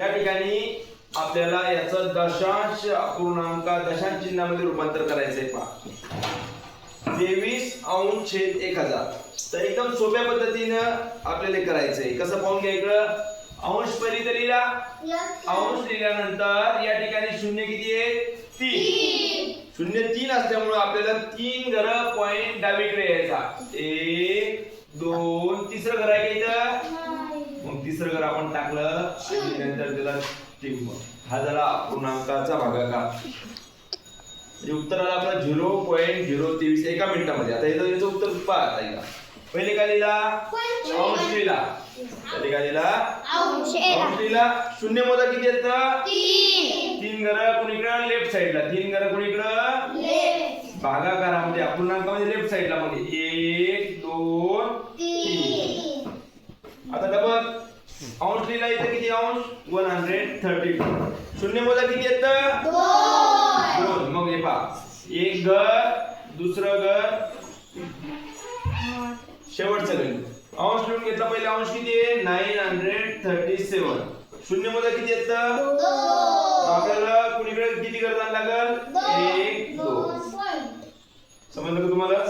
या ठिकाणी आपल्याला याचं दशांश अपूर्णांक दशांश चिन्हामध्ये रूपांतर करायचंय पहा. तेवीस अंश छेद एक हजार. तर एकदम सोप्या पद्धतीनं आपल्याला करायचंय. कसं पाहून घ्या इकडं? अंश पहिली तर लिहिला अंश लिहिल्यानंतर या ठिकाणी शून्य किती आहे? तीन. शून्य तीन असल्यामुळे आपल्याला तीन घर पॉइंट डावीकडे यायचा. एक दोन तिसरं घर आहे का इथं? तिसरं घर आपण टाकलं आणि नंतर त्याला टिंब हा झाला पूर्णांकाचा भागाकार. म्हणजे उत्तर आलं आपलं झिरो पॉईंट झिरो तेवीस एका मिनिटामध्ये. आता याचं याचं उत्तर पहा आता पहिले काय लिहिला? अंश लिहिला पहिले काय लिहिला? अंश लिहिला शून्य मोजा किती येतं तीन. घर कुणीकडं? लेफ्ट साईडला तीन घर कुणीकडं? भागाकारामध्ये अपूर्णांकामध्ये लेफ्ट साईडला मध्ये एक दोन तीन. आता डबल अंश लिहिला इथं किती अंश वन हंड्रेड थर्टी शून्य मोजा किती येतं दोन. मग हे पहा. एक घर दुसरं घर शेवटचं गणित अंश लिहून घेतला पहिले अंश किती आहे? नाईन हंड्रेड थर्टी सेवन शून्यमध्ये किती येतं आपल्याला कुणीकडे किती करताना लागल? एक दोन. समजलं का तुम्हाला.